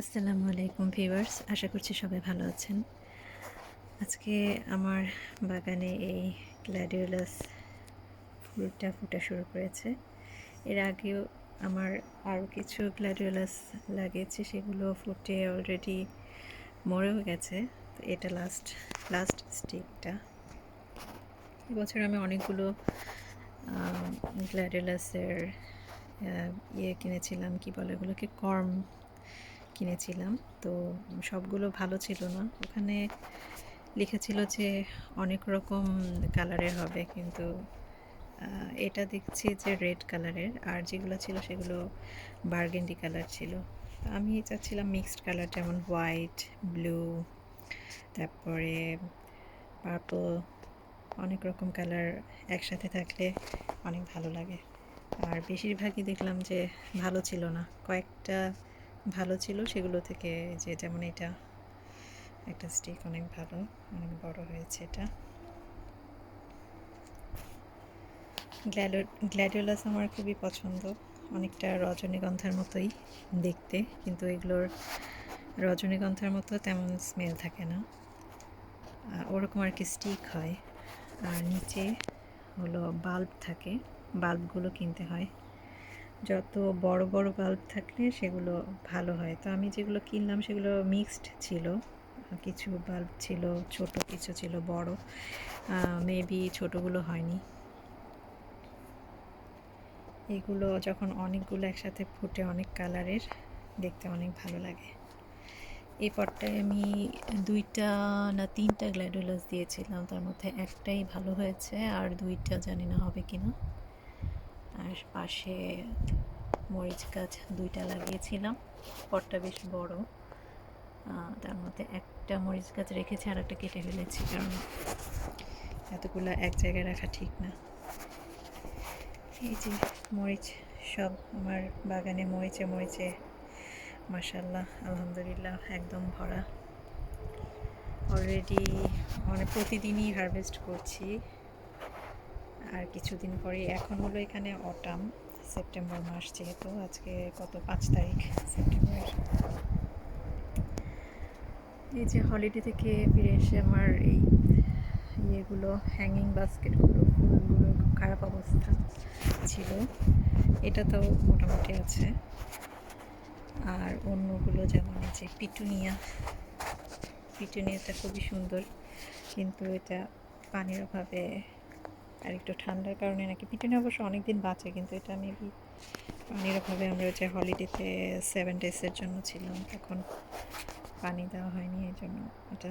আসসালামু আলাইকুম ভিউয়ার্স, আশা করছি সবাই ভালো আছেন। আজকে আমার বাগানে এই গ্ল্যাডিওলাস ফুলটা ফুটা শুরু করেছে। এর আগেও আমার আরও কিছু গ্ল্যাডিওলাস লাগিয়েছে, সেগুলো ফুটে অলরেডি মরেও গেছে। তো এটা লাস্ট লাস্ট স্টিকটা এবছর আমি অনেকগুলো গ্ল্যাডিওলাসের ইয়ে কিনেছিলাম, কি বলে এগুলোকে কর্ম কিনেছিলাম। তো সবগুলো ভালো ছিল না। ওখানে লিখেছিল যে অনেক রকম কালারের হবে, কিন্তু এটা দেখছি যে রেড কালারের, আর যেগুলো ছিল সেগুলো বার্গেন্ডি কালার ছিল। আমি চাচ্ছিলাম মিক্সড কালার, যেমন হোয়াইট, ব্লু, তারপরে পার্পল, অনেক রকম কালার একসাথে থাকলে অনেক ভালো লাগে। আর বেশিরভাগই দেখলাম যে ভালো ছিল না। কয়েকটা ভালো ছিল সেগুলো থেকে যে যেমন এটা একটা স্টিক অনেক ভালো, অনেক বড় হয়েছে এটা। গ্ল্যাডো গ্ল্যাডিওলাস আমার খুবই পছন্দ, অনেকটা রজনীগন্ধার মতোই দেখতে, কিন্তু এগুলোর রজনীগন্ধার মতো তেমন স্মেল থাকে না। ওরকম আর কি স্টিক হয়। আর নিচে হলো বাল্ব থাকে বাল্বগুলো কিনতে হয়। যত বড় বড় বাল্ব থাকলে সেগুলো ভালো হয়। তো আমি যেগুলো কিনলাম সেগুলো মিক্সড ছিল। কিছু বাল্ব ছিল, ছোট কিছু ছিল, বড়। মেবি ছোটোগুলো হয়নি। এগুলো যখন অনেকগুলো একসাথে ফুটে অনেক কালারের দেখতে অনেক ভালো লাগে। এই পটটায় আমি দুইটা না তিনটা গ্ল্যাডুলাস দিয়েছিলাম। তার মধ্যে একটাই ভালো হয়েছে, আর দুইটা জানি না হবে কি না পাশে মরিচ গাছ দুইটা লাগিয়েছিলাম। পটটা বেশ বড়। তার মধ্যে একটা মরিচ গাছ রেখেছি আর একটা কেটে ফেলেছি, কারণ এতগুলো এক জায়গায় রাখা ঠিক না। এই যে মরিচ, সব আমার বাগানে মরিচে মরিচে মাসাল্লাহ আলহামদুলিল্লাহ, একদম ভরা। অলরেডি মানে প্রতিদিনই হারভেস্ট করছি। আর কিছুদিন পরে এখন হলো এখানে অটাম সেপ্টেম্বর মাস যেহেতু, আজকে কত পাঁচ তারিখ সেপ্টেম্বর এই যে হলিডে থেকে ফিরে এসে আমার এই ইয়েগুলো হ্যাঙ্গিং বাস্কেটগুলো ফুলগুলো খুব খারাপ অবস্থা ছিল। এটা তো মোটামুটি আছে। আর অন্যগুলো যেমন এই যে পিটুনিয়া, পিটুনিয়াটা খুবই সুন্দর, কিন্তু এটা পানির অভাবে আর একটু ঠান্ডার কারণে নাকি পিটুনি অবশ্য অনেক দিন বাঁচে, কিন্তু এটা মেবি পানির অভাবে আমরা যে হলিডেতে সেভেন ডেজের জন্য ছিলাম, তখন পানি দেওয়া হয়নি, এই জন্য এটা